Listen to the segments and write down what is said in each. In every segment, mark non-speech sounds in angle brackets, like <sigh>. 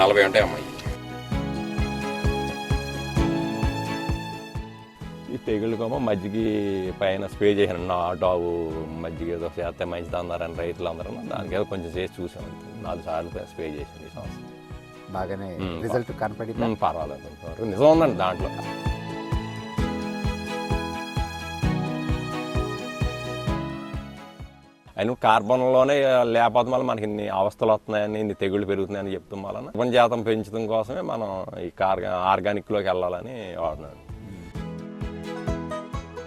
నలభై ఉంటాయి అమ్మాయి. ఈ తెగుళ్ళకేమో మజ్జిగ పైన స్ప్రే చేశాను. నాటావు మజ్జిగ ఏదో చేస్తే మంచిది అన్నారని రైతులు అందరూ దానికి ఏదో కొంచెం చేసి చూసాం అంతే. నాలుగు సార్లు స్ప్రే చేసింది ఈ సంవత్సరం. బాగానే. రిజల్ట్ కనపడిందా? పర్వాలేదు. నిజం ఉందండి దాంట్లో. అయిన కార్బన్లోనే లేకపోతే వల్ల మనకి ఇన్ని అవస్థలు వస్తున్నాయని ఇన్ని తెగుళ్ళు పెరుగుతున్నాయని చెప్తాం వలన కార్బన్ శాతం పెంచడం కోసమే మనం ఈ కార్ ఆర్గానిక్లోకి వెళ్ళాలని వాడుతున్నాను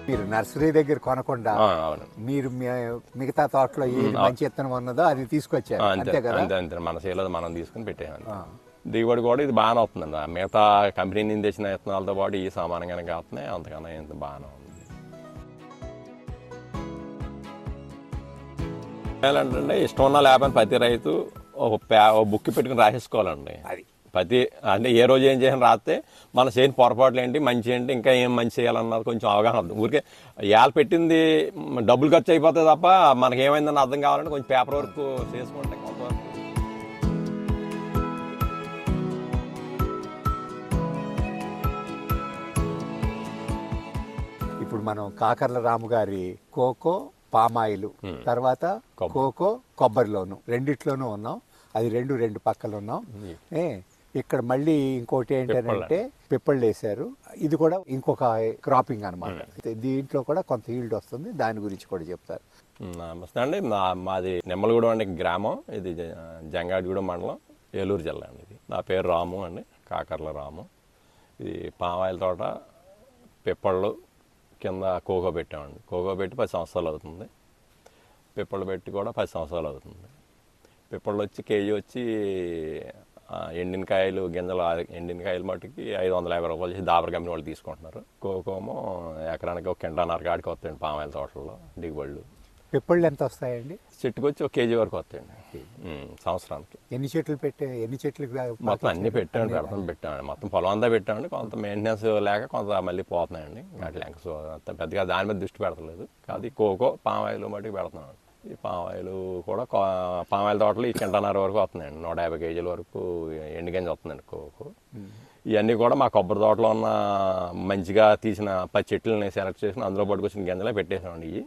మీరు నర్సరీ దగ్గర కొనకుండా మీరు మిగతా తోటలో ఏది మంచి విత్తనం ఉన్నదో అది తీసుకొచ్చారు. అంతే కదా? అంతే అంతే. మన చేలో మనం తీసుకుని పెట్టేయాలి ఆ. దిగుబడి కూడా ఇది బాగానే వస్తుందండి. ఆ మిగతా కంపెనీ నుంచి తెచ్చిన విత్తనాలతో పాటు ఈ సమానంగానే కాస్తున్నాయి. అంతకన్నా ఇంత బాగానే ఉంది. ఏంటంటే ఇష్టం ఉన్న లేకపోతే ప్రతి రైతు ఒక ప్యా బుక్ పెట్టుకుని రాసేసుకోవాలండి. అది. ప్రతి అంటే ఏ రోజు ఏం చేసిన రాస్తే మన చేయని పొరపాట్లు ఏంటి మంచి ఏంటి ఇంకా ఏం మంచి చేయాలన్నది కొంచెం అవగాహన అవుతుంది ఊరికే ఇవాళ పెట్టింది డబ్బులు ఖర్చు అయిపోతుంది తప్ప మనకి ఏమైందని అర్థం కావాలంటే కొంచెం పేపర్ వర్క్ చేసుకుంటే కొంతవరకు ఇప్పుడు మనం కాకర్ల రాము గారి కోకో పామాయిల్. తర్వాత. కోకో కొబ్బరిలోను. రెండిట్లోనూ ఉన్నాం. అది రెండు రెండు పక్కలు ఉన్నాం ఏ ఇక్కడ మళ్ళీ ఇంకోటి ఏంటంటే పిప్పళ్ళు వేశారు. ఇది కూడా ఇంకొక క్రాపింగ్ అన్నమాట. దీంట్లో కూడా కొంత ఈల్డ్ వస్తుంది. దాని గురించి కూడా చెప్తారు. నమస్తే అండి. మాది నిమ్మలగూడెం అండి గ్రామం. ఇది జంగాడిగూడెం మండలం. ఏలూరు జిల్లా అండి ఇది. నా పేరు రాము అండి. కాకర్ల రాము. ఇది పామాయిల తోట పిప్పళ్ళు కింద కోకో పెట్టామండి కోకో పెట్టి పది సంవత్సరాలు అవుతుంది. పిప్పలు పెట్టి కూడా పది సంవత్సరాలు అవుతుంది. పిప్పళ్ళు వచ్చి కేజీ వచ్చి ఎండిన కాయలు గింజలు ఎండిన కాయలు మట్టుకి ఐదు వందల యాభై రూపాయలు చేసి దాబర్ కంపెనీ వాళ్ళు తీసుకుంటున్నారు. కోకోమో ఎకరానికి ఒక కింటాన్నర కాడికి వస్తాయండి పామాయిల తోటల్లో దిగుబడులు. పిప్పళ్ళు ఎంత వస్తాయండి? చెట్టుకు వచ్చి ఒక కేజీ వరకు వస్తాయండి. సంవత్సరానికి. ఎన్ని చెట్లు పెట్టే ఎన్ని చెట్లు మొత్తం అన్ని పెట్టామండి పెడతాం పెట్టామండి. మొత్తం పొలం అంతా పెట్టామండి. కొంత మెయింటెనెన్స్ లేక కొంత మళ్ళీ పోతున్నాయండి. అట్లా ఇంకా సో అంత పెద్దగా దాని మీద దృష్టి పెడతలేదు. అది కోకో పామాయిల్ మటుకు పెడుతున్నాం ఈ పామాయిల్ కూడా పామాయిల్ తోటలు ఈ కింటన్నర వరకు వస్తున్నాయండి. నూట యాభై కేజీల వరకు ఎండు గింజ వస్తుందండి కోకో. ఇవన్నీ కూడా మా కొబ్బరి తోటలో ఉన్న మంచిగా తీసిన పది చెట్లని సెలెక్ట్ చేసి అందులో పట్టుకొచ్చిన గింజలే పెట్టేసామండి ఇవి.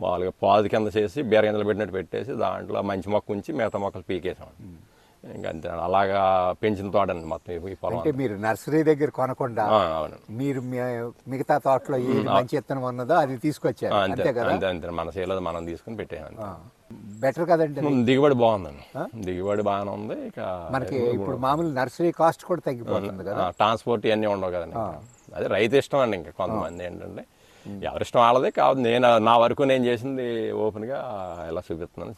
మామూలుగా పాదు కింద చేసి బీర గింజలు పెట్టినట్టు పెట్టేసి దాంట్లో మంచి మొక్క ఉంచి మిగతా మొక్కలు పీకేసామండి ఇంకా అంతే అలాగా పెంచిన తోటండి మొత్తం ఈ- పొలం అంటే మీరు నర్సరీ దగ్గర కొనకుండా అవును. మీరు మిగతా తోటలో ఏది మంచి విత్తనం ఉన్నదో అది తీసుకొచ్చారు. అంతే కదా? అంతే అంతే మన చేలో మనం తీసుకుని పెట్టేయాలి బెటర్ కదండి? దిగుబడి బాగుందండి. దిగుబడి బాగానే ఉంది ఇక మనకి ఇప్పుడు మామూలు నర్సరీ కాస్ట్ కూడా తగ్గిపోతుంది కదా? ట్రాన్స్పోర్ట్ ఇవన్నీ ఉండవు కదండి. అదే రైతు ఇష్టం అండి ఇంకా కొంతమంది ఏంటంటే ఎవరిష్టం వాళ్ళదే కాదు. నేను నా వరకు నేను చేసింది ఓపెన్గా ఇలా చూపిస్తున్నాను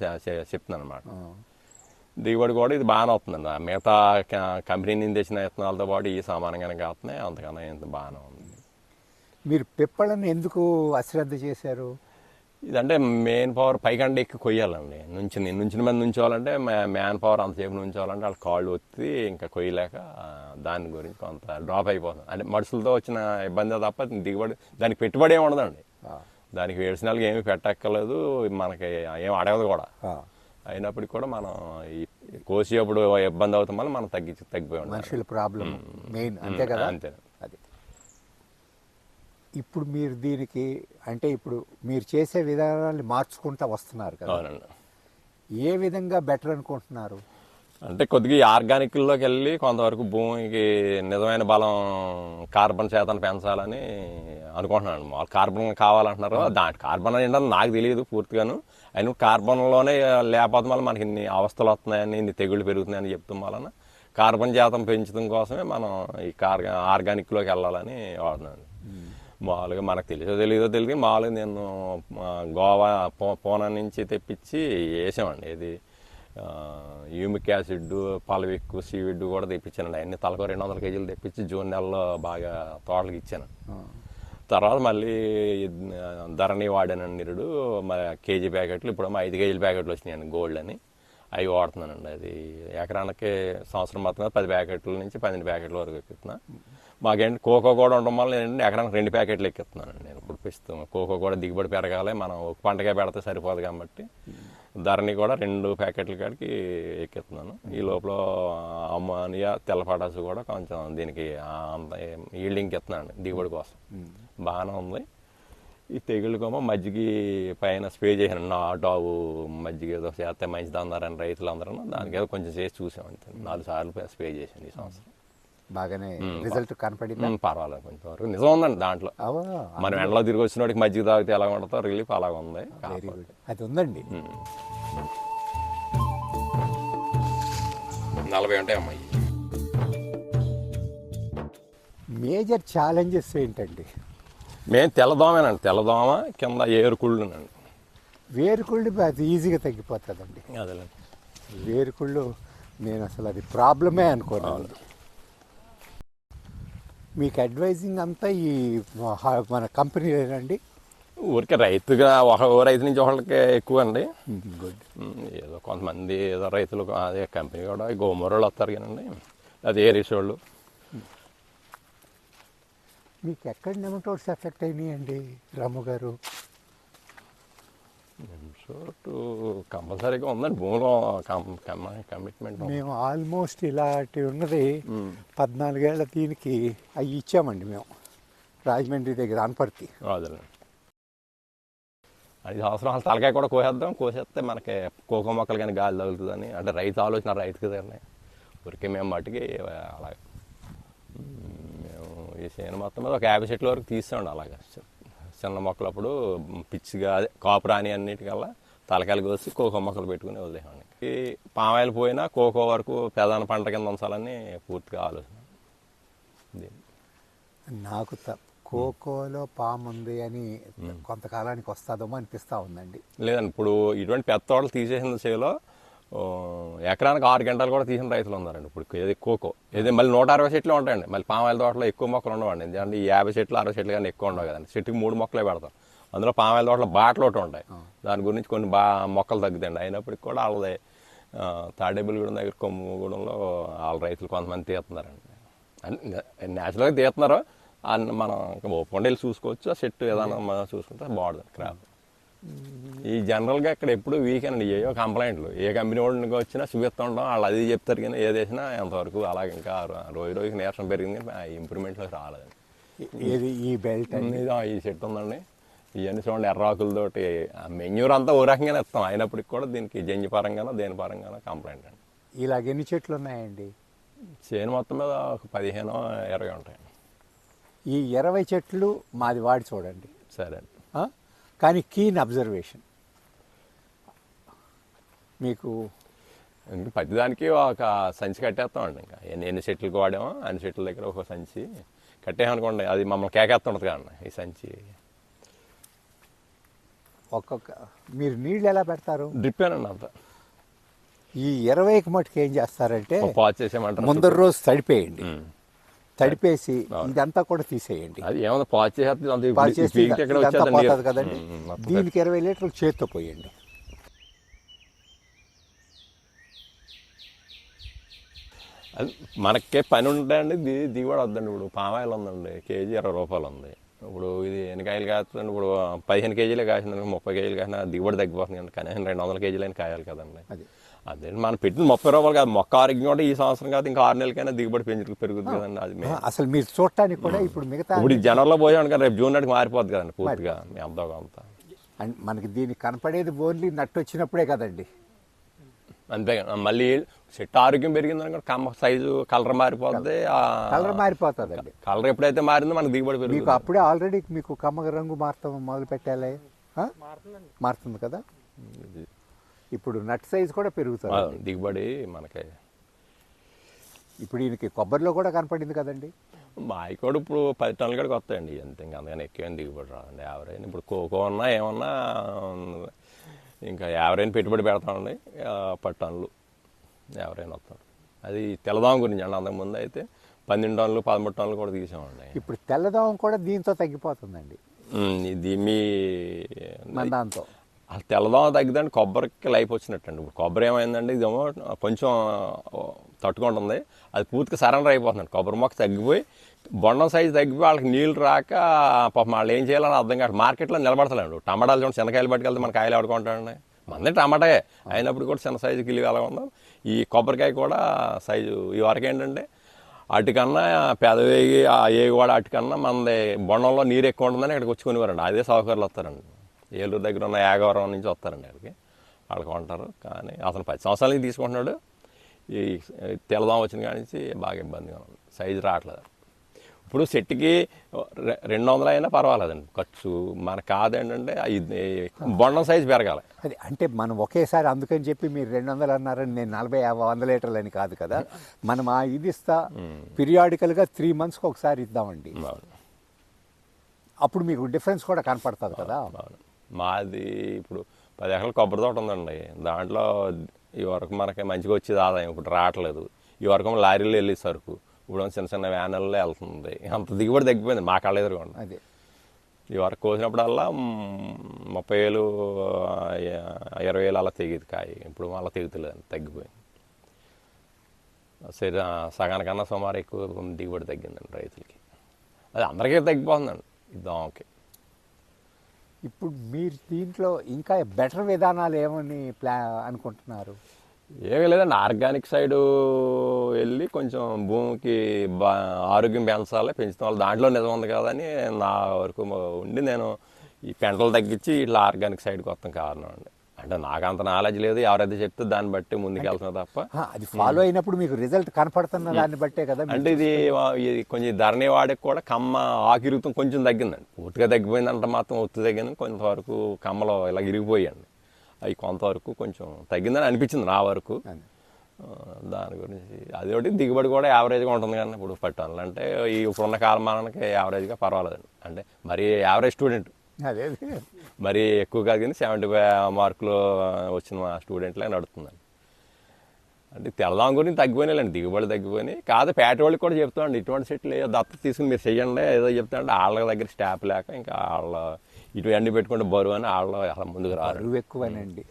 చెప్తున్నాను అనమాట దిగుబడి కూడా ఇది బాగానే వస్తుందండి. ఆ మిగతా కంపెనీ నుంచి తెచ్చిన విత్తనాలతో పాటు ఈ సమానంగానే కాస్తున్నాయి. అంతకన్నా ఇంత బాగానే ఉంది. మీరు పిప్పళ్ళని ఎందుకు అశ్రద్ధ చేశారు? ఇదంటే మెయిన్ పవర్ పైకండి ఎక్కి కొయ్యాలండి. నుంచి నుంచిన మీద నుంచోవాలంటే మ్యాన్ పవర్ అంతసేపు నుంచోవాలంటే వాళ్ళ కాళ్ళు ఒత్తి ఇంకా కొయ్యలేక దాని గురించి కొంత డ్రాప్ అయిపోతుంది అంటే మనుషులతో వచ్చిన ఇబ్బంది తప్ప దిగుబడి దానికి పెట్టుబడి ఏమి ఉండదండి. దానికి వేడిసినాలకు ఏమీ పెట్టక్కర్లేదు మనకి ఏం అడగదు కూడా. అయినప్పటికీ కూడా మనం ఈ కోసేప్పుడు ఇబ్బంది అవుతాం వల్ల మనం తగ్గించి తగ్గిపోయి ఉండాలి. మనుషుల ప్రాబ్లం మెయిన్ అంతే కదా? అంతే ఇప్పుడు మీరు దీనికి అంటే ఇప్పుడు మీరు చేసే విధానాన్ని మార్చుకుంటా వస్తున్నారు కదా. అవునండి. ఏ విధంగా బెటర్ అనుకుంటున్నారు? అంటే కొద్దిగా ఆర్గానిక్లోకి వెళ్ళి కొంతవరకు భూమికి నిజమైన బలం కార్బన్ శాతాన్ని పెంచాలని అనుకుంటున్నాను. మాకు కార్బన్ కావాలంటున్నారు. దాంట్ కార్బన్ ఏంటని నాకు తెలియదు పూర్తిగాను. అయిన కార్బన్లోనే లేకపోతే వల్ల మనకి ఇన్ని అవస్థలు వస్తున్నాయని ఇన్ని తెగుళ్ళు పెరుగుతున్నాయని చెప్తాం వలన కార్బన్ శాతం పెంచడం కోసమే మనం ఈ కార్ ఆర్గానిక్లోకి వెళ్ళాలని వాడుతున్నాను. మామూలుగా మనకు తెలిసో తెలియదో తెలియదు మామూలుగా నేను గోవా పో పూనా నుంచి తెప్పించి వేసామండి. ఇది యూమిక్ యాసిడ్ పలవిక్ సీవిడ్ కూడా తెప్పించానండి. అన్ని తలకు రెండు వందల కేజీలు తెప్పించి జూన్ నెలలో బాగా తోటలకు ఇచ్చాను. తర్వాత మళ్ళీ ధరణి వాడానండి నిరుడు. మరి కేజీ ప్యాకెట్లు ఇప్పుడు ఐదు కేజీల ప్యాకెట్లు వచ్చినాయండి గోల్డ్ అని. అవి వాడుతున్నానండి. అది ఎకరానికి సంవత్సరం మొత్తం పది ప్యాకెట్ల నుంచి పన్నెండు ప్యాకెట్ల వరకు ఎక్కిస్తున్నా మాకేంటి కోకో కూడా ఉండడం వల్ల ఏంటంటే ఎకరానికి రెండు ప్యాకెట్లు ఎక్కిస్తున్నానండి. నేను ఇప్పుడు ప్రస్తుతం కోకో కూడా దిగుబడి పెరగాలి. మనం ఒక పంటగా పెడితే సరిపోదు కాబట్టి ధరని కూడా రెండు ప్యాకెట్ల కాడికి ఎక్కిస్తున్నాను. ఈ లోపల అమ్మోనియా తెల్లపాటాసు కూడా కొంచెం దీనికి ఈల్డింగ్కి ఇస్తున్నాను దిగుబడి కోసం. బాగానే ఉంది. ఈ తెగుళ్ళకేమో మజ్జిగి పైన స్ప్రే చేశాను. నాటావు మజ్జిగ ఏదో చేస్తే మంచిది అన్నారని రైతులు అందరూ దానికి ఏదో కొంచెం చేసి చూసామంటే నాలుగు సార్లు స్ప్రే చేశాను ఈ సంవత్సరం. బాగానే రిజల్ట్ కనపడిందా? పర్వాలేదు కొంచెం నిజం ఉందండి దాంట్లో. మనం ఎండలో తిరిగి వచ్చినోడికి మజ్జిగ తాగితే ఎలా ఉంటుందో రిలీఫ్ అలాగ ఉంది. వెరీ గుడ్ అది ఉందండి. నలభై ఉంటాయి అమ్మాయి. మేజర్ ఛాలెంజెస్ ఏంటండి? మేము తెల్లదోమేనండి. తెల్లదోమ కింద ఏరుకుళ్ళునండి. వేరుకుళ్ళు అది ఈజీగా తగ్గిపోతుందండి. అదేలే వేరుకుళ్ళు నేను అసలు అది ప్రాబ్లమే అనుకోను మీకు అడ్వైజింగ్ అంతా ఈ మన కంపెనీలేనండి ఊరికే రైతుగా ఒక రైతు నుంచి ఒకళ్ళకి ఎక్కువ అండి గుడ్. ఏదో కొంతమంది ఏదో రైతులు అదే కంపెనీ కూడా గోమూరలు వస్తారు కానండి అది ఏరీస్ వాళ్ళు. మీకు ఎక్కడ నెమటోడ్స్ ఎఫెక్ట్ అయినాయండి రాము గారు? చోటు కంపల్సరీగా ఉందండి. భూమిలో కమిట్మెంట్. మేము ఆల్మోస్ట్ ఇలాంటి ఉన్నది పద్నాలుగేళ్ళ దీనికి అవి ఇచ్చామండి మేము. రాజమండ్రి దగ్గర అనపర్తి ఐదు సంవత్సరాలు తలకాయ కూడా కోసేద్దాం. కోసేస్తే మనకి కోకో మొక్కలు కానీ గాలి తగులుతుందని అంటే రైతు ఆలోచన రైతుకి దగ్గరనే ఊరికే మేము మట్టుకి అలాగే. మేము. ఈ చేను మొత్తం మీద ఒక యాభై చెట్ల వరకు తీసామండి అలాగా. చిన్న మొక్కలు అప్పుడు పిచ్చిగా అదే కాపు రాని అన్నిటికల్లా తలకాయలు కోసి కోకో మొక్కలు పెట్టుకుని వదిలేమండి ఈ పామాయిలు పోయినా కోకో వరకు ప్రధాన పంట కింద ఉంచాలని పూర్తిగా ఆలోచన. నాకు కోకోలో పాము ఉంది అని కొంతకాలానికి వస్తుందేమో అనిపిస్తూ ఉందండి. లేదండి ఇప్పుడు ఇటువంటి పెద్ద తోటలు తీసేసిన చేలో ఎకరానికి ఆరు గంటలు కూడా తీసిన రైతులు ఉన్నారండి. ఇప్పుడు ఏది కోకో ఏది మళ్ళీ నూట అరవై చెట్లు ఉంటాయండి. మళ్ళీ పామాయిల తోటలో ఎక్కువ మొక్కలు ఉండవండి. ఎందుకంటే ఈ యాభై చెట్లు అరవై చెట్లు కానీ ఎక్కువ ఉండవు కదండి. చెట్టుకి మూడు మొక్కలే పెడతాం. అందులో పామాయిల తోటలో బాటలు ఒకటి ఉంటాయి దాని గురించి కొన్ని బా మొక్కలు తగ్గుతాయండి. అయినప్పటికీ కూడా వాళ్ళది తాడేబుల్గూడెం దగ్గర కొమ్ముగూడెంలో వాళ్ళ రైతులు కొంతమంది తీస్తున్నారండి. న్యాచురల్గా తీస్తున్నారు. అన్ని మనం ఓపెన్ వెళ్ళి చూసుకోవచ్చు. ఆ చెట్టు ఏదైనా మనం చూసుకుంటే బాగుంటుంది. క్రాప్. ఈ జనరల్గా ఇక్కడ ఎప్పుడు వీకెండ్ ఏయో కంప్లైంట్లు. ఏ కంపెనీ వాడికి వచ్చినా చూపిస్తుంటాం వాళ్ళు అది చెప్తారు కానీ ఏది వేసినా ఎంతవరకు అలాగే ఇంకా రోజు రోజుకి నీరసం పెరిగింది ఇంప్రూవ్మెంట్లోకి రాలేదు ఏది? ఈ బెల్ట్ అండి? ఇదో ఈ చెట్టు ఉందండి. ఇవన్నీ చూడండి ఎర్రాకులతోటి మెన్యూర్ అంతా ఓ రకంగానే ఇస్తాం. అయినప్పటికి కూడా దీనికి జంజి పరంగానో దేని పరంగానో కంప్లైంట్ అండి. ఇలాగ ఎన్ని చెట్లు ఉన్నాయండి చేను మొత్తం మీద ఒక పదిహేను ఇరవై ఉంటాయి ఈ ఇరవై చెట్లు మాది వాడి చూడండి. సరే అండి? కానీ కీన్ అబ్జర్వేషన్ మీకు ప్రతిదానికి ఒక సంచి కట్టేస్తామండి ఇంకా. ఎన్ని ఎన్ని చెట్లకు వాడామో అన్ని చెట్ల దగ్గర ఒక సంచి కట్టేమనుకోండి అది మమ్మల్ని కేకేస్తుంటుంది కదండి ఈ సంచి. ఒక్కొక్క మీరు నీళ్ళు ఎలా పెడతారు? డ్రిప్పేనండి అంత. ఈ ఇరవైకి మటుకు ఏం చేస్తారంటే ముందర రోజు తడిపేయండి. తడిపేసి ఇదంతా కూడా తీసేయండి. అది చేసేస్తుంది చేసి ఇదంతా పోతుంది కదండి. దీనికి ఇరవై లీటర్లు చేత్తో పోయండి. అది మనకే పని ఉంటాయండి ది దిగుబడి వద్దండి. ఇప్పుడు పామాయిల్ ఉందండి కేజీ ఇరవై రూపాయలు ఉంది. ఇప్పుడు ఇది ఎన్ని కాయలు కాస్తుంది ఇప్పుడు పదిహేను కేజీలే కాసిందండి ముప్పై కేజీలు కాసిన దిగుబడి తగ్గిపోతుంది కనీసం రెండు వందల కేజీలైనా కాయాలి కదండి. అది. అదే మనం పెట్టిన ముప్పై రూపాయలు కాదు మొక్క ఆరోగ్యం కూడా ఈ సంవత్సరం కాదు ఇంకా ఆరు నెలలకైనా దిగుబడి పెంచుకు పెరుగుతుంది కదండి అది. అసలు మీరు చూడటానికి కూడా ఇప్పుడు మిగతా ఇప్పుడు జనంలో పోయాం కానీ రేపు జూన్ నాటికి మారిపోద్ది కదండి పూర్తిగా మీ అంతా అంతా. అండ్ మనకి దీనికి కనపడేది ఓన్లీ నట్టు వచ్చినప్పుడే కదండి. అంతే మళ్ళీ చెట్టు ఆరోగ్యం పెరిగింది అనుకో కమ్మ సైజు కలర్ మారిపోద్ది ఆ. కలర్ మారిపోతుందండి. కలర్ ఎప్పుడైతే మారిందో మనకు దిగుబడి మీకు పెరుగుతుంది అప్పుడే ఆల్రెడీ మీకు కమ్మగ రంగు మారుతాం మొదలు పెట్టాలి? మారుతుంది కదా? ఇప్పుడు నట్ సైజ్ కూడా పెరుగుతుంది దిగుబడి మనకి. ఇప్పుడు ఈయనకి కొబ్బరిలో కూడా కనపడింది కదండి? మావి కూడా ఇప్పుడు పది టన్నుల కాడికి వస్తాయండి అంతే ఇంకా అందుకని ఎక్కువ దిగుబడి రాదండి. ఎవరైనా ఇప్పుడు కోకో ఉన్నా ఏమన్నా ఇంకా ఎవరైనా పెట్టుబడి పెడతామండి. పది టన్నులు ఎవరైనా వస్తారు. అది తెల్లదాం గురించి అండి. అంతకుముందు అయితే పన్నెండు టన్నులు పదమూడు టన్నులు కూడా తీసామండి ఇప్పుడు తెల్లదోమ కూడా దీంతో తగ్గిపోతుందండి. ఇది మీ మన అలా తెల్లదోమ తగ్గిదండి కొబ్బరికి లైఫ్ వచ్చినట్టండి. ఇప్పుడు కొబ్బరి ఏమైందండి ఇదేమో కొంచెం తట్టుకుంటుంది. అది పూర్తిగా సరెండర్ అయిపోతుందండి. కొబ్బరి మొక్క తగ్గిపోయి బొండం సైజు తగ్గిపోయి వాళ్ళకి నీళ్ళు రాక పాపం వాళ్ళు ఏం చేయాలని అర్థం కాదు మార్కెట్లో నిలబడతలేండి. టమాటాలు చూడండి చిన్నకాయలు పట్టుకెళ్తే మన కాయలు ఆడుకుంటాడండి మంది టమాటాయే. అయినప్పుడు కూడా చిన్న సైజు కిలో అలా ఉన్నాం ఈ కొబ్బరికాయ కూడా సైజు ఈ వరకు ఏంటంటే అటుకన్నా పెదవేగి ఆ ఏగి కూడా అటుకన్నా మనది బొండంలో నీరు ఎక్కువ ఉంటుందని ఇక్కడికి వచ్చి కొనివారండి. అదే సౌకర్యాలు వస్తారండి. ఏలూరు దగ్గర ఉన్న యాగవరం నుంచి వస్తారండి ఇక్కడికి వాళ్ళకి కొంటారు. కానీ అతను పది సంవత్సరాల నుంచి తీసుకుంటున్నాడు. ఈ తెల్లదాం వచ్చిన కాడి నుంచి బాగా ఇబ్బందిగా ఉంది. సైజు రావట్లేదు. ఇప్పుడు సెట్కి రెండు వందలు అయినా పర్వాలేదండి. ఖర్చు మనకు కాదేంటంటే బొండం సైజు పెరగాలి. అది అంటే మనం ఒకేసారి అందుకని చెప్పి మీరు రెండు వందలు అన్నారని నేను నలభై యాభై వంద లీటర్లు అని కాదు కదా. మనం ఆ ఇది ఇస్తా పీరియాడికల్గా త్రీ మంత్స్కి ఒకసారి ఇద్దామండి. అప్పుడు మీకు డిఫరెన్స్ కూడా కనపడుతుంది కదా. మాది ఇప్పుడు పది ఎకరాల కొబ్బరి తోట ఉందండి. దాంట్లో ఈ వరకు మనకి మంచిగా వచ్చేది ఆదాయం. ఇప్పుడు రావట్లేదు. ఈ వరకు లారీలో వెళ్ళి సరుకు. ఇప్పుడు చిన్న చిన్న వ్యాన్లలో వెళ్తుంది. అంత దిగుబడి తగ్గిపోయింది మా కళ్ళ ఎదురుగా అదే. ఈ వరకు కోసినప్పుడల్లా ముప్పై వేలు ఇరవై వేలు అలా తెగేది కాయ. ఇప్పుడు మళ్ళీ తెగుతలేదు. తగ్గిపోయింది. సరే సగానికన్నా సుమారు ఎక్కువ దిగుబడి తగ్గిందండి రైతులకి. అది అందరికీ తగ్గిపోతుందండి. ఈ దోమకి ఇప్పుడు మీరు దీంట్లో ఇంకా బెటర్ విధానాలు ఏమని ప్లా అనుకుంటున్నారు? ఏమీ లేదండి. ఆర్గానిక్ సైడ్ వెళ్ళి కొంచెం భూమికి బా ఆరోగ్యం పెంచాలి పెంచుతాం వాళ్ళు దాంట్లో నిజం ఉంది కదని నా వరకు ఉండి నేను ఈ పెంటలు తగ్గించి ఇట్లా ఆర్గానిక్ సైడ్కి వస్తాం కారణం అండి. అంటే నాకు అంత నాలెడ్జ్ లేదు ఎవరైతే చెప్తే దాన్ని బట్టి ముందుకు వెళ్తున్నా తప్ప. అది ఫాలో అయినప్పుడు మీకు రిజల్ట్ కనపడుతున్న దాన్ని బట్టే కదా అంటే ఇది కొంచెం ధరణి వాడికి కూడా కమ్మ ఆకిరుగుతం కొంచెం తగ్గిందండి. పూర్తిగా తగ్గిపోయిందంటే మాత్రం ఒత్తు తగ్గింది కొంతవరకు కమ్మలో ఇలా ఇరిగిపోయాయండి. అవి కొంతవరకు కొంచెం తగ్గిందని అనిపించింది నా వరకు. దాని గురించి అది ఒకటి దిగుబడి కూడా యావరేజ్గా ఉంటుంది కానీ ఇప్పుడు పట్టాలి అంటే ఈ ఇప్పుడున్న కాలమానానికి యావరేజ్గా పర్వాలేదండి. అంటే మరి యావరేజ్ స్టూడెంట్ అదే. మరి ఎక్కువ కాదు కానీ సెవెంటీ ఫైవ్ మార్కులు వచ్చిన మా స్టూడెంట్లే నడుతుందండి అంటే తెల్లదాం గురించి తగ్గిపోయినాయండి దిగుబడి తగ్గిపోయినాయి. కాదు పేట వాళ్ళకి కూడా చెప్తామండి ఇటువంటి సెట్లు ఏదో దత్త తీసుకుని మీరు చెయ్యండి ఏదో చెప్తాంటే వాళ్ళ దగ్గర స్టాప్ లేక ఇంకా వాళ్ళ ఇటు ఎండి పెట్టుకుంటే బరువు అని వాళ్ళు ముందుకు రారు. ఎక్కువనండి.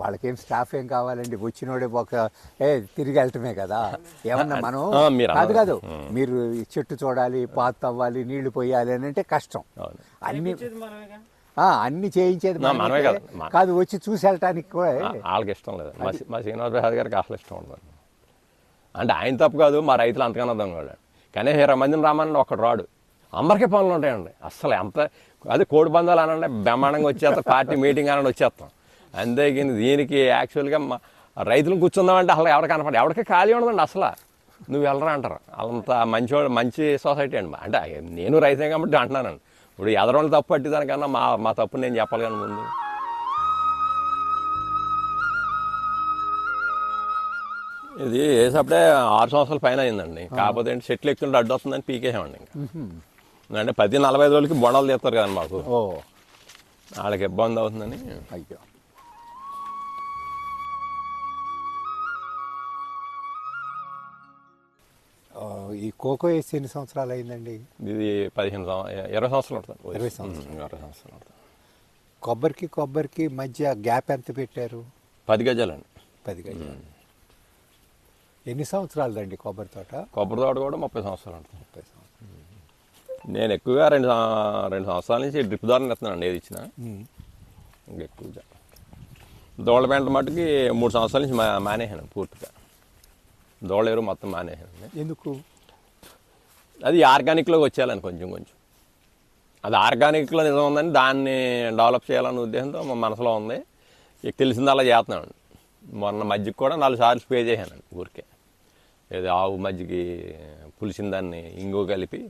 వాళ్ళకేం స్టాఫ్ ఏం కావాలండి? వచ్చినోడే ఒక ఏ తిరిగి వెళ్ళటమే కదా. ఏమన్నా మనం కాదు. కాదు. మీరు చెట్టు చూడాలి పాత తవ్వాలి నీళ్ళు పోయాలి అని అంటే కష్టం. అన్ని ఆ, అన్ని చేయించేది మనమే. కదా. కాదు. వచ్చి చూసి వెళ్ళటానికి కూడా వాళ్ళకి ఇష్టం లేదు. మా శ్రీ- మా శ్రీనివాస ప్రసాద్ గారికి అసలు ఇష్టం ఉండదు. అంటే ఆయన తప్పు కాదు మా రైతులు అంతకన్నా దొంగలు కానీ ఇరవై మందిని రామని ఒకడు రాడు. అందరికీ పనులు ఉంటాయండి. అస్సలు ఎంత అది కోడి బంధాలు అనండి బ్రహ్మాండంగా వచ్చేస్తాం పార్టీ మీటింగ్ అనండి వచ్చేస్తాం. అంతేగాని దీనికి యాక్చువల్గా మా రైతులను కూర్చుందామంటే అసలు ఎవరు కనపడ ఎవరికి ఖాళీ ఉండదండి అసలు. నువ్వు వెళ్ళరా అంటారు. అంత మంచి మంచి సొసైటీ అండి అంటే నేను రైతే కాబట్టి అంటున్నానండి. ఇప్పుడు ఎదరోళ్ళు తప్పు పట్టిదానికన్నా మా మా తప్పు నేను చెప్పాలి కానీ ముందు. ఇది వేసేప్పుడే ఆరు సంవత్సరాల పైన అయిందండి. కాకపోతే ఏంటి చెట్లు ఎక్కుతుంటే అడ్డు వస్తుందని పీకేసామండి ఇంకా. అంటే పది నలభై ఐదు రోజులకి బొండాలు తీస్తారు కదండి మాకు. ఓ. వాళ్ళకి ఇబ్బంది అవుతుందని అయ్యో. ఈ కోకో వేసి ఎన్ని సంవత్సరాలు అయిందండి? ఇది పదిహేను ఇరవై సంవత్సరాలు ఉంటుంది ఇరవై సంవత్సరాలు. ఇరవై సంవత్సరాలు ఉంటుంది కొబ్బరికి కొబ్బరికి మధ్య గ్యాప్ ఎంత పెట్టారు? పది గజాలండి. పది గజాలు. ఎన్ని సంవత్సరాలు అండి కొబ్బరి తోట? కొబ్బరి తోట కూడా ముప్పై సంవత్సరాలు ఉంటుంది ముప్పై సంవత్సరాలు. నేను ఎక్కువగా రెండు రెండు సంవత్సరాల నుంచి డ్రిప్ ద్వారా ఎత్తున్నాను ఏది ఇచ్చినా. ఉమ్. ఇంకా ఎక్కువగా దోళ్ళ పెంట మట్టుకి మూడు సంవత్సరాల నుంచి మా మానేసాను పూర్తిగా. దోళ్ళ ఎరువు మొత్తం మానేసాను ఎందుకు? అది ఆర్గానిక్లోకి వచ్చేయాలని కొంచెం కొంచెం. అది ఆర్గానిక్లో నిజం ఉందని దాన్ని డెవలప్ చేయాలనే ఉద్దేశంతో మా మనసులో ఉంది. ఇక తెలిసింది అలా చేస్తున్నాను. మొన్న మజ్జిగ కూడా నాలుగు సార్లు స్ప్రే చేశానండి ఊరికే. ఏదో ఆవు మజ్జిగకి పులిసిన దాన్ని ఇంగు కలిపి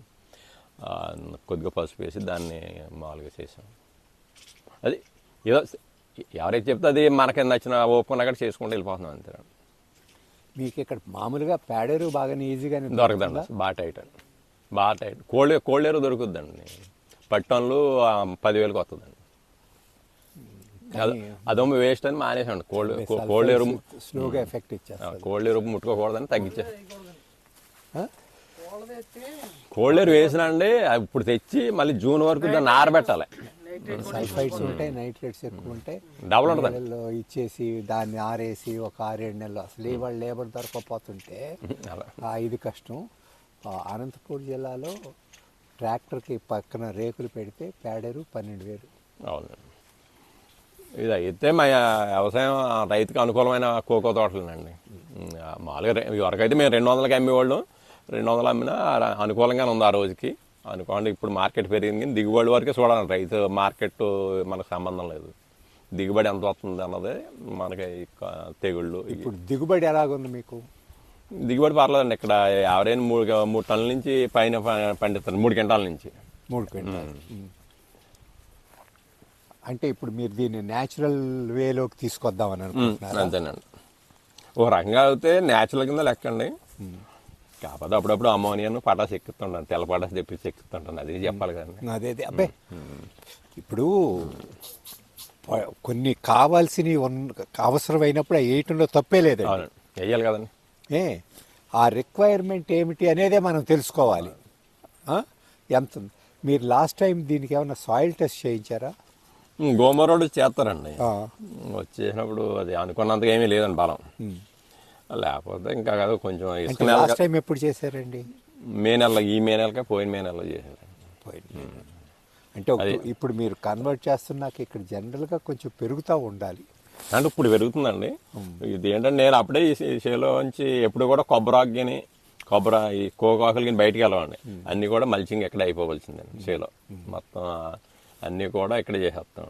కొద్దిగా పసుపు వేసి దాన్ని మామూలుగా చేసాం అది ఏదో ఎవరైతే చెప్తే అది మనకి నచ్చిన ఓపెన్ అక్కడ చేసుకుంటూ వెళ్ళిపోతున్నాం అంతే మీకు ఇక్కడ మామూలుగా పేడేరు బాగా ఈజీగానే దొరకదండి బాగా టైట్ అండి. బాగా టైట్. కోళ్ళ కోళ్ళేరు దొరుకుద్దండి. పట్టణంలో పదివేలకు వస్తుందండి. అది- అదేమో వేస్ట్ అని మానేసండి కోళ్ళు కో- కోళ్ళేరు స్లోగా ఎఫెక్ట్ ఇచ్చేస్తారు కోళ్ళేరు ముట్టుకోకూడదని తగ్గించే. ఆ? కోళ్ళేరు వేసినా అండి ఇప్పుడు తెచ్చి మళ్ళీ జూన్ వరకు దాన్ని ఆరబెట్టాలి. సల్ఫైడ్స్ ఉంటాయి నైట్రేట్స్ ఎక్కువ ఉంటాయి. డబుల్ ఉంటుంది? నెలల్లో ఇచ్చేసి దాన్ని ఆరేసి ఒక ఆరేడు నెలలు అసలు ఇవాళ లేబర్ దొరకకపోతుంటే <laughs> అలా. ఆ ఇది కష్టం. ఆ అనంతపూర్ జిల్లాలో ట్రాక్టర్కి పక్కన రేకులు పెడితే పేడేరు పన్నెండు వేలు. అవునండి ఇది అయితే మా వ్యవసాయం రైతుకు అనుకూలమైన కోకో తోటలేనండి. ఆ, మామూలుగా రె- వరకైతే మేము రెండు వందలకి అమ్మేవాళ్ళం. రెండు వందలు అమ్మినా అనుకూలంగానే ఉంది ఆ రోజుకి. అనుకోండి ఇప్పుడు మార్కెట్ పెరిగింది కానీ దిగుబడి వరకే చూడాలి. రైతు మార్కెట్ మనకు సంబంధం లేదు. దిగుబడి ఎంత వస్తుంది అన్నది మనకి తెగుళ్ళు. ఇప్పుడు దిగుబడి ఎలాగుంది మీకు? దిగుబడి పర్లేదండి. ఇక్కడ ఎవరైనా మూడు మూడు టన్నుల నుంచి పైన పండిస్తారు మూడు క్వింటాల నుంచి. మూడు క్వింటాలు. అంటే ఇప్పుడు మీరు దీన్ని న్యాచురల్ వేలోకి తీసుకొద్దామని అనుకుంటున్నారు? అంతేనండి. ఓ రకంగా అయితే న్యాచురల్ కింద లెక్కండి. కాకపోతే అప్పుడప్పుడు అమోనియాను పటాస్ ఎక్కుతుంటాను తెల్ల పటాస్ తెప్పించి ఎక్కుతుంటాను. అది చెప్పాలి కదండి. అదే అబ్బే ఇప్పుడు కొన్ని కావాల్సినవి అవసరమైనప్పుడు అవి వేయటంలో తప్పే అవునండి వెయ్యాలి కదండి. ఏ ఆ రిక్వైర్మెంట్ ఏమిటి అనేదే మనం తెలుసుకోవాలి? ఎంత? మీరు లాస్ట్ టైం దీనికి ఏమైనా సాయిల్ టెస్ట్ చేయించారా? గోమరోడ్ చేస్తారండి. వచ్చేసినప్పుడు అది అనుకున్నంతగా ఏమీ లేదండి బలం. లేకపోతే ఇంకా కాదు కొంచెం ఇసుక నెల లాస్ట్ టైం ఎప్పుడు చేశారండి? మే నెలలో ఈ మే నెలకే పోయిన మే నెలలో చేశారు. పోయింది. అంటే ఇప్పుడు మీరు కన్వర్ట్ చేస్తున్నాక ఇక్కడ జనరల్గా కొంచెం పెరుగుతూ ఉండాలి. అంటే ఇప్పుడు పెరుగుతుందండి. ఇది ఏంటంటే నేను అప్పుడే ఈ ఈ చేలో నుంచి ఎప్పుడు కూడా కొబ్బరాగ్యని కొబ్బరి ఈ కోకాకులు కానీ బయటికి వెళ్ళవండి అన్నీ కూడా మల్చింగ్ ఎక్కడ అయిపోవలసిందండి చేలో. మొత్తం అన్నీ కూడా ఇక్కడే చేసేస్తాం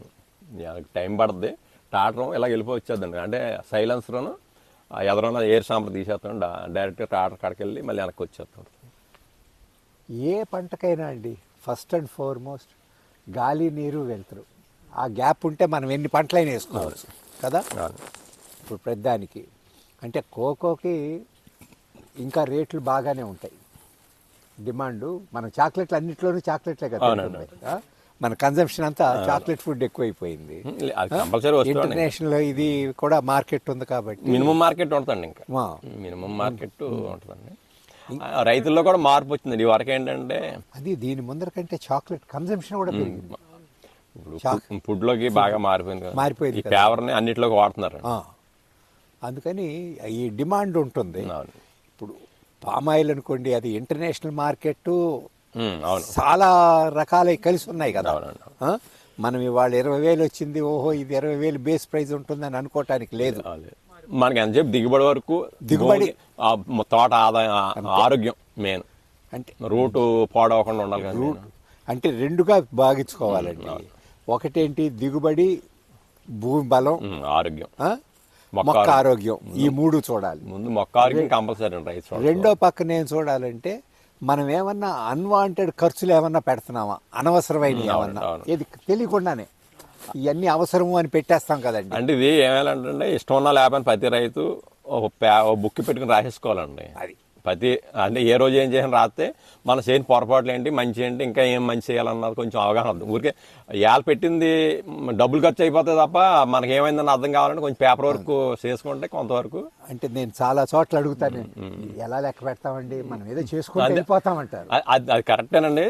దానికి టైం పడుతుంది టాటర్ ఇలా వెళ్ళిపోవచ్చేద్దండి. అంటే సైలెన్స్లోను ఎదరన్నా ఎయిర్ సాంపర్ తీసేస్తాం డైరెక్ట్గా టాటర్ కాడికి వెళ్ళి మళ్ళీ వెనక్కి వచ్చేస్తాం ఏ పంటకైనా అండి ఫస్ట్ అండ్ ఫార్మోస్ట్ గాలి నీరు వెళ్తురు ఆ గ్యాప్ ఉంటే మనం ఎన్ని పంటలైనా వేసుకోవచ్చు కదా. ఇప్పుడు ప్రతిదానికి అంటే కోకోకి ఇంకా రేట్లు బాగానే ఉంటాయి డిమాండ్ మన చాక్లెట్లు అన్నిట్లోనూ చాక్లెట్లే కదా. ఆ? మన కన్జంప్షన్ అంతా చాక్లెట్ ఫుడ్ ఎక్కువైపోయింది. ఇంటర్నేషనల్ ఇది కూడా మార్కెట్ ఉంది కాబట్టి. మినిమం మార్కెట్ ఉంటుందండి ఇంకా. మినిమం మార్కెట్ ఉంటుందండి. రైతుల్లో కూడా మార్పు వచ్చింది ఈ వరకు ఏంటంటే అది దీని ముందర కంటే చాక్లెట్ కన్జంప్షన్ కూడా పెరిగింది. ఫుడ్- ఫుడ్లోకి బాగా మారిపోయింది. మారిపోయింది ఈ పేవర్ని అన్నిట్లోకి వాడుతున్నారు. అందుకని ఈ డిమాండ్ ఉంటుంది. ఇప్పుడు పామాయిల్ అనుకోండి అది ఇంటర్నేషనల్ మార్కెట్ చాలా రకాలై కలిసి ఉన్నాయి కదా? మనం ఇవాళ ఇరవై వేలు వచ్చింది ఓహో ఇది ఇరవై వేలు బేస్ ప్రైస్ ఉంటుందని అనుకోవటానికి లేదు. మనకి ఎంత చెప్పి దిగుబడి వరకు దిగుబడి. తోట ఆదాయం ఆరోగ్యం మెయిన్ అంటే రూటు పాడవకుండా ఉండాలి. అంటే రెండుగా భాగించుకోవాలండి. ఒకటేంటి? దిగుబడి భూమి బలం ఆరోగ్యం? మొక్క ఆరోగ్యం. ఈ మూడు చూడాలి. ముందు మొక్క ఆరోగ్యం కంపల్సరీ. రెండో పక్కన ఏం చూడాలంటే మనం ఏమన్నా అన్వాంటెడ్ ఖర్చులు ఏమన్నా పెడుతున్నామా? అనవసరమైన ఏమన్నా. ఇది తెలియకుండానే. ఇవన్నీ అవసరము అని పెట్టేస్తాం కదండి. అంటే ఇది ఏమేలంటే ఇష్టం ఉన్న లేపని ప్రతి రైతు ఒక బుక్ పెట్టుకుని రాసేసుకోవాలండి. అది. ప్రతి అంటే ఏ రోజు ఏం చేసిన రాస్తే మన చేయని పొరపాట్లు ఏంటి మంచి ఏంటి ఇంకా ఏం మంచి చేయాలన్నది కొంచెం అవగాహన ఉంది. ఊరికే ఏళ్ళ పెట్టింది డబ్బులు ఖర్చు అయిపోతే తప్ప మనకి ఏమైందని అర్థం కావాలంటే కొంచెం పేపర్ వర్క్ చేసుకుంటే కొంతవరకు అంటే నేను చాలా చోట్ల అడుగుతాను. ఎలా లెక్క పెడతామండి? మనం ఏదో చేసుకుంటూ వెళ్ళిపోతామంటారు. అది అది కరెక్టేనండి.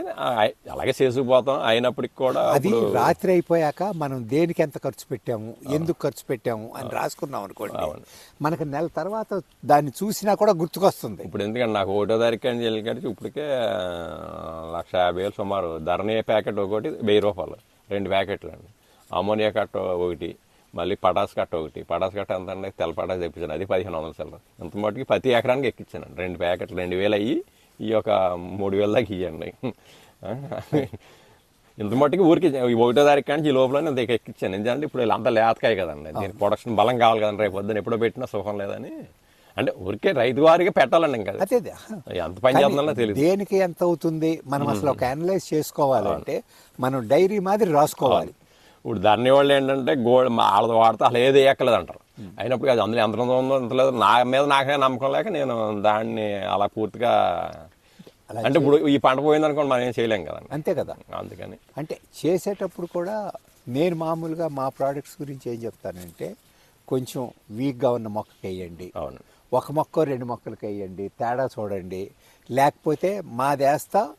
అలాగే చేసుకుపోతాం. అయినప్పటికి కూడా అది రాత్రి అయిపోయాక మనం దేనికి ఎంత ఖర్చు పెట్టాము ఎందుకు ఖర్చు పెట్టాము అని రాసుకున్నాం అనుకోండి. మనకు నెల తర్వాత దాన్ని చూసినా కూడా గుర్తుకొస్తుంది. ఇప్పుడు ఎందుకంటే నాకు ఒకటో తారీఖు అని వెళ్ళి ఇప్పటికే లక్ష యాభై వేలు సుమారు. ధరణీయ ప్యాకెట్ ఒకటి వెయ్యి రూపాయలు. రెండు ప్యాకెట్లు అండి అమోనియా కట్ట ఒకటి మళ్ళీ పటాస్ కట్ట ఒకటి. పటాస్ కట్ట ఎంత అండి? తెల్ల పటాస్ తెప్పించాను. అది పదిహేను వందల సెల్ ఇంత మటుకి ప్రతి ఎకరానికి ఎక్కించాను రెండు ప్యాకెట్లు రెండు వేలు అయ్యి ఈ యొక్క మూడు వేల దాకా ఇవ్వండి ఇంత మట్టుకి ఊరికి ఒకటో తారీఖు కానీ ఈ లోపల నేను ఎక్కించాను ఎందుకంటే ఇప్పుడు వీళ్ళంతా లేతకాయ కదండి. దీని ప్రొడక్షన్ బలం కావాలి కదండి. రేపు పొద్దున ఎప్పుడో పెట్టినా సుఖం లేదని. అంటే ఊరికే రైతు వారికి పెట్టాలండి ఇంకా. అదే. ఎంత పని చేస్తుందో తెలియదు దేనికి ఎంత అవుతుంది? మనం అసలు ఒక అనలైజ్ చేసుకోవాలంటే మనం డైరీ మాదిరి రాసుకోవాలి. ఇప్పుడు ధరణి వాళ్ళు ఏంటంటే గోల్డ్ వాళ్ళది వాడితే అసలు ఏది ఎక్కలేదు అంటారు. అయినప్పుడు అది అందులో ఎంత ఉందో ఎంత లేదు. నా మీద నాకే నమ్మకం లేక నేను దాన్ని అలా పూర్తిగా అంటే ఇప్పుడు ఈ పంట పోయింది అనుకోండి మనం ఏం చేయలేం కదండి అంతే కదా. అందుకని. అంటే చేసేటప్పుడు కూడా నేను మామూలుగా మా ప్రోడక్ట్స్ గురించి ఏం చెప్తానంటే కొంచెం వీక్గా ఉన్న మొక్కకి వేయండి. అవును. ఒక మొక్క రెండు మొక్కలకి వేయండి తేడా చూడండి. లేకపోతే మాదేస్తా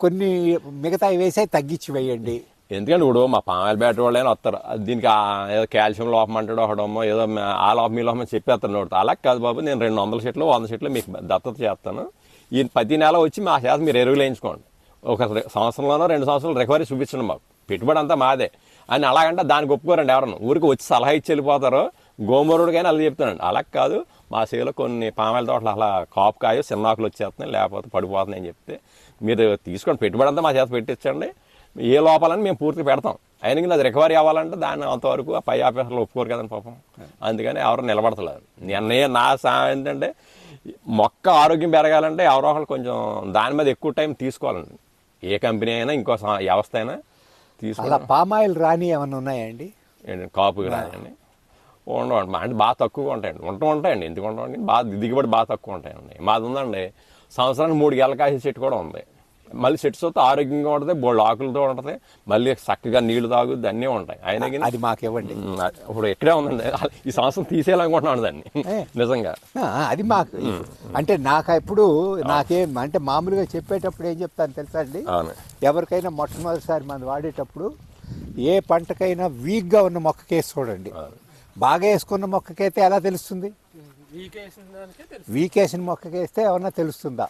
కొన్ని మిగతా వేసే తగ్గించి వేయండి. ఎందుకంటే ఇప్పుడు మా పామాయిల్ బ్యాటరీ వాళ్ళు అయినా వస్తారు దీనికి ఏదో కాల్షియం లోపం అంటాడు ఒకడమ్మో ఏదో ఆ లోపం ఈ లోపం చెప్పేస్తాను నోడు అలా కాదు బాబు నేను రెండు వందల చెట్లు వంద చెట్లు మీకు దత్తత చేస్తాను. ఈ పది నెల వచ్చి మా చేత మీరు ఎరువులు వేయించుకోండి. ఒక సంవత్సరంలోనో రెండు సంవత్సరాలు రికవరీ చూపించండి మాకు. పెట్టుబడి అంతా మాదే. అని అలాగంటే దానికి ఒప్పుకోరండి ఎవరన్నా. ఊరికి వచ్చి సలహా ఇచ్చి వెళ్ళిపోతారో. గోమూరుడికైనా అలా చెప్తానండి అలా కాదు. మా చేలో కొన్ని పామాయిల తోటలు అలా కాపు కాయ చిన్నాకులు వచ్చేస్తున్నాయి లేకపోతే పడిపోతున్నాయి అని చెప్తే మీరు తీసుకొని పెట్టుబడి అంతా మా చేత పెట్టించండి. ఏ లోపాలని మేము పూర్తిగా పెడతాం. అయినా అది రికవరీ అవ్వాలంటే దాన్ని అంతవరకు ఆ పై ఆఫీసర్లు ఒప్పుకోరు కదండి పాపం. అందుకని ఎవరు నిలబడతలేరు నేను నా సా ఏంటంటే మొక్క ఆరోగ్యం పెరగాలంటే ఎవరో ఒకరు కొంచెం దాని మీద ఎక్కువ టైం తీసుకోవాలండి. ఏ కంపెనీ అయినా ఇంకో వ్యవస్థ అయినా తీసుకోవాలి పామాయిల్ రాని ఏమన్నా ఉన్నాయండి కాపు రాయండి ఉండవండి అంటే బాగా తక్కువగా ఉంటాయండి ఉంటూ ఉంటాయండి ఎందుకు ఉండవండి బాగా దిగుబడి బాగా తక్కువ ఉంటాయండి మాది ఉందండి. సంవత్సరానికి మూడు గెల కాసే చెట్టు కూడా ఉంది. మళ్ళీ చెట్టు చూస్తే ఆరోగ్యంగా ఉంటుంది బోళ్ళు ఆకులతో ఉంటుంది. మళ్ళీ చక్కగా నీళ్ళు తాగుద్ది అన్నీ ఉంటాయి. అయినా కానీ అది మాకు ఇవ్వండి ఇప్పుడు ఇక్కడే ఉందండి. ఈ సంవత్సరం తీసేయాలనుకుంటున్నాను దాన్ని. నిజంగా. అది మాకు అంటే నాకు ఎప్పుడు నాకేం అంటే మామూలుగా చెప్పేటప్పుడు ఏం చెప్తాను తెలుసా అండి? ఎవరికైనా మొట్టమొదటిసారి మనం వాడేటప్పుడు ఏ పంటకైనా వీక్గా ఉన్న మొక్కకేసి చూడండి. బాగా వేసుకున్న మొక్కకైతే ఎలా తెలుస్తుంది? వీకేసిన మొక్కకేస్తే ఏమన్నా తెలుస్తుందా?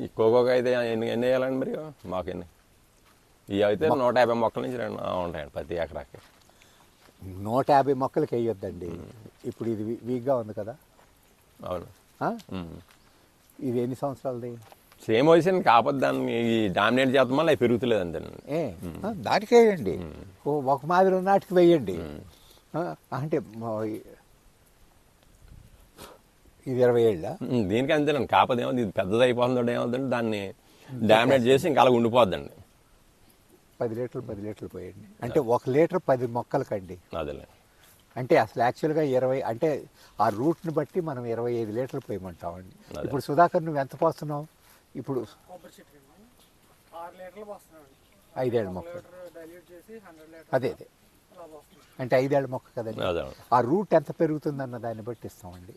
ఈ కోకోగా అయితే ఎన్ని ఎన్ని వేయాలండి మరి మాకు ఎన్ని? ఇవి అయితే నూట యాభై మొక్కల నుంచి రెండు ఉంటాయండి ప్రతి ఎకరాకి. నూట యాభై మొక్కలకి వేయొద్దండి. ఇప్పుడు ఇది వీ- వీక్గా ఉంది కదా. అవును. ఇది ఎన్ని సంవత్సరాలది? సేమ్ వయసు కాకపోతే దాన్ని ఈ డామినేట్ వల్ల అవి పెరుగుతలేదు దానికే వేయండి ఓ ఒక మాదిరి నాటికి వేయండి. అంటే ఇది ఇరవై ఏళ్ళ? దీనికి అంతేనండి. కాకపోతే ఏమో ఇది పెద్దది అయిపోతుందో ఏమవుతుందంటే దాన్ని డామినేట్ చేసి ఇంకా అలా ఉండిపోద్దండి. పది లీటర్లు పది లీటర్లు పోయండి. అంటే ఒక లీటర్ పది మొక్కలకండి. అదేలే. అంటే అసలు యాక్చువల్గా ఇరవై అంటే ఆ రూట్ని బట్టి మనం ఇరవై ఐదు లీటర్లు పోయమంటామండి. ఇప్పుడు సుధాకర్ నువ్వు ఎంత పోస్తున్నావు? ఇప్పుడు ఐదేళ్ళ మొక్క లీటర్ డైల్యూట్ చేసి హండ్రెడ్ లీటర్ అదే అదే. అంటే ఐదేళ్ళ మొక్క కదండి ఆ రూట్ ఎంత పెరుగుతుందన్న దాన్ని బట్టి ఇస్తామండి.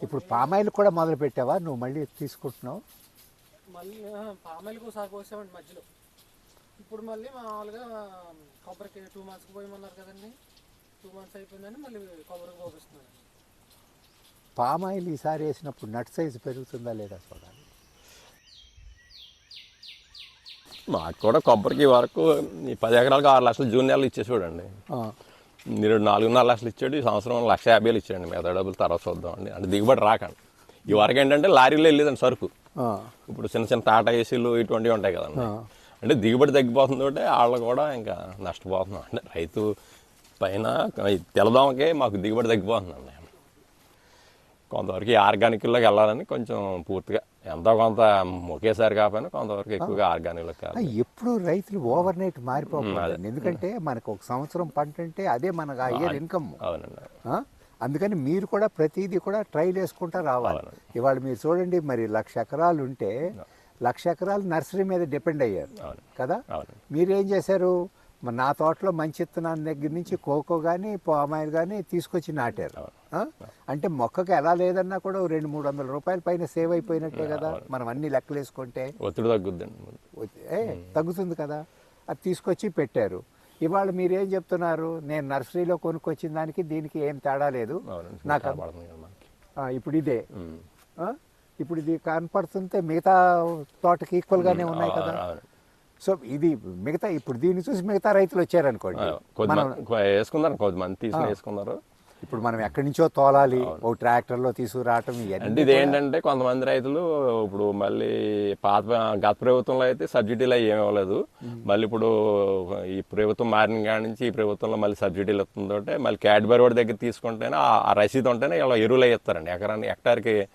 ఇప్పుడు పామాయిల్ కూడా మొదలు పెట్టావా? నువ్వు మళ్ళీ తీసుకుంటున్నావు? మళ్ళీ పామాయిల్కి సాగు పోసామండి మధ్యలో. ఇప్పుడు మళ్ళీ మామూలుగా కొబ్బరికి టూ మంత్స్కి పోయమన్నారు కదండి. టూ మంత్స్ అయిపోయిందని మళ్ళీ కొబ్బరికి పోపిస్తున్నాను పామాయిల్ ఈసారి వేసినప్పుడు నట్ సైజు పెరుగుతుందా లేదా చూడాలి మాకు కూడా కొబ్బరికి వరకు ఈ పది ఎకరాలకు ఆరు లక్షలు జూన్ నెలలు ఇచ్చే చూడండి ఆ, మీరు నాలుగున్నర లక్షలు ఇచ్చాడు ఈ సంవత్సరం లక్ష యాభై వేలు ఇచ్చాడు మిగతా డబ్బులు తర్వాత చూద్దామండి. అంటే దిగుబడి రాకండి. ఈ వరకు ఏంటంటే లారీలో వెళ్ళేదండి సరుకు. ఇప్పుడు చిన్న చిన్న టాటా ఏసీలు ఇటువంటివి ఉంటాయి కదండి. అంటే దిగుబడి తగ్గిపోతుంది తోటే వాళ్ళు కూడా ఇంకా నష్టపోతున్నాం. అంటే రైతు పైన ఈ తెల్లదోమకే మాకు దిగుబడి తగ్గిపోతుందండి. కొంతవరకు ఆర్గానిక్లోకి వెళ్ళాలని కొంచెం పూర్తిగా ఎంతో కొంత ఒకేసారి కాకపోయినా కొంతవరకు ఎక్కువగా ఆర్గానిక్లోకి ఆ, వెళ్ళాలి ఎప్పుడు రైతులు ఓవర్ నైట్ మారిపోకూడదు ఎందుకంటే మనకు ఒక సంవత్సరం పంట అంటే అదే మనకు అయ్యే ఇన్కమ్ అవునండి? అందుకని మీరు కూడా ప్రతిదీ కూడా ట్రైల్ వేసుకుంటా రావాలి. ఇవాళ మీరు చూడండి మరి లక్ష ఎకరాలు ఉంటే లక్ష ఎకరాలు నర్సరీ మీద డిపెండ్ అయ్యారు. కదా? మీరేం చేశారు? మరి నా తోటలో మంచి విత్తనాన్ని దగ్గర నుంచి కోకో కానీ పామాయిల్ కానీ తీసుకొచ్చి నాటారు? అంటే మొక్కకి ఎలా లేదన్నా కూడా రెండు మూడు వందల రూపాయల పైన సేవ్ అయిపోయినట్టే కదా. మనం అన్ని లెక్కలు వేసుకుంటే. ఒత్తిడి తగ్గుద్దండి తగ్గుతుంది కదా. అది తీసుకొచ్చి పెట్టారు. ఇవాళ మీరేం చెప్తున్నారు? నేను నర్సరీలో కొనుక్కొచ్చిన దానికి దీనికి ఏం తేడా లేదు. నాకు ఇప్పుడు ఇదే? ఇప్పుడు ఇది కనపడుతుంటే మిగతా తోటకి ఈక్వల్గానే ఉన్నాయి కదా. సో ఇది మిగతా ఇప్పుడు దీన్ని చూసి మిగతా రైతులు వచ్చారనుకోండి. మనం వేసుకున్నారు కొద్ది మంది తీసుకుని వేసుకున్నారు. ఇప్పుడు మనం ఎక్కడి నుంచో తోలాలి ఓ ట్రాక్టర్లో తీసుకురావటం అంటే ఇవన్నీ ఇది ఏంటంటే కొంతమంది రైతులు ఇప్పుడు మళ్ళీ పాత గత ప్రభుత్వంలో అయితే సబ్సిడీలు అవి ఏమి ఇవ్వలేదు. మళ్ళీ ఇప్పుడు ఈ ప్రభుత్వం మారిన కాడి నుంచి ఈ ప్రభుత్వంలో మళ్ళీ సబ్సిడీలు ఇస్తుందంటే మళ్ళీ క్యాడ్బరీ వాడి దగ్గర తీసుకుంటేనే ఆ- రసీదు ఉంటేనే ఇలా ఎరువులు ఇస్తారండి. ఎకరానికి హెక్టార్కి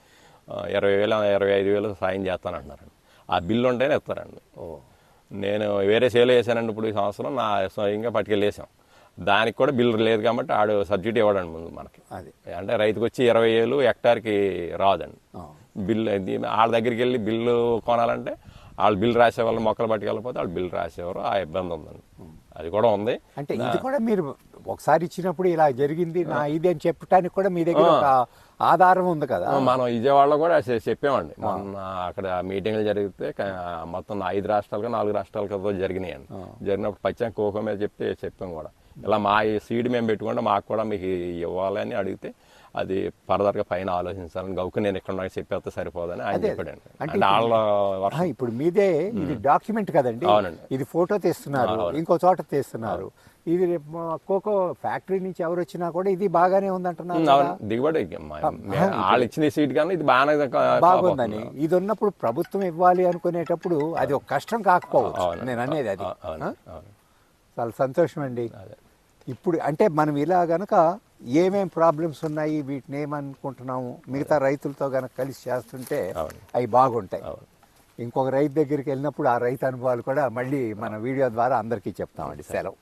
ఇరవై వేలు ఇరవై ఐదు వేలు సాయం చేస్తానంటున్నారండి. ఆ బిల్లు ఉంటేనే ఇస్తారండి. ఓ. నేను వేరే సేల్ వేసానండి ఇప్పుడు ఈ సంవత్సరం నా స్వయంగా పట్టుకెళ్ళి వేసాం దానికి కూడా బిల్లు లేదు కాబట్టి ఆడు సబ్సిడీ ఇవ్వడండి ముందు మనకి. అది. అంటే రైతుకు వచ్చి ఇరవై వేలు హెక్టార్కి రాదండి. బిల్లు వాళ్ళ దగ్గరికి వెళ్ళి బిల్లు కొనాలంటే వాళ్ళు బిల్లు రాసేవాళ్ళు మొక్కలు పట్టుకెళ్ళిపోతే వాళ్ళు బిల్లు రాసేవారు ఆ ఇబ్బంది ఉందండి. అది కూడా ఉంది. అంటే ఇది కూడా మీరు ఒకసారి ఇచ్చినప్పుడు ఇలా జరిగింది నా ఇది అని చెప్పడానికి కూడా మీ దగ్గర ఆధారం ఉంది కదా. మనం విజయవాడలో కూడా చెప్పామండి. మొన్న అక్కడ మీటింగ్లు జరిగితే మొత్తం ఐదు రాష్ట్రాలుగా నాలుగు రాష్ట్రాలతో జరిగినాయండి జరిగినప్పుడు పచ్చని కోకో మీద చెప్తే చెప్పాం కూడా. ఇలా మా సీడ్ మేము పెట్టుకుంటే మాకు కూడా మీకు ఇవ్వాలని అడిగితే అది ఫర్దర్గా పైన ఆలోచించాలని గౌకు నేను ఇక్కడ చెప్పేస్తే సరిపోదని ఆయన చెప్పాడండి. అంటే వాళ్ళ ఇప్పుడు మీదే ఇది డాక్యుమెంట్ కదండి. అవునండి. ఇది ఫోటో తీస్తున్నారు. ఇంకో చోట తీస్తున్నారు. ఇది కోకో ఫ్యాక్టరీ నుంచి ఎవరు వచ్చినా కూడా ఇది బాగానే ఉందంటున్నారు దిగుబడి వాళ్ళు ఇచ్చిన సీట్ కానీ ఇది బాగానే బాగుందని. ఇది ఉన్నప్పుడు ప్రభుత్వం ఇవ్వాలి అనుకునేటప్పుడు అది ఒక కష్టం కాకపోవచ్చు. నేను అనేది అది. చాలా సంతోషం అండి. ఇప్పుడు అంటే మనం ఇలా గనక ఏమేం ప్రాబ్లమ్స్ ఉన్నాయి వీటిని ఏమనుకుంటున్నాము మిగతా రైతులతో గనక కలిసి చేస్తుంటే. అవి బాగుంటాయి. ఇంకొక రైతు దగ్గరికి వెళ్ళినప్పుడు ఆ రైతు అనుభవాలు కూడా మళ్ళీ మన వీడియో ద్వారా అందరికీ చెప్తామండి. సెలవు.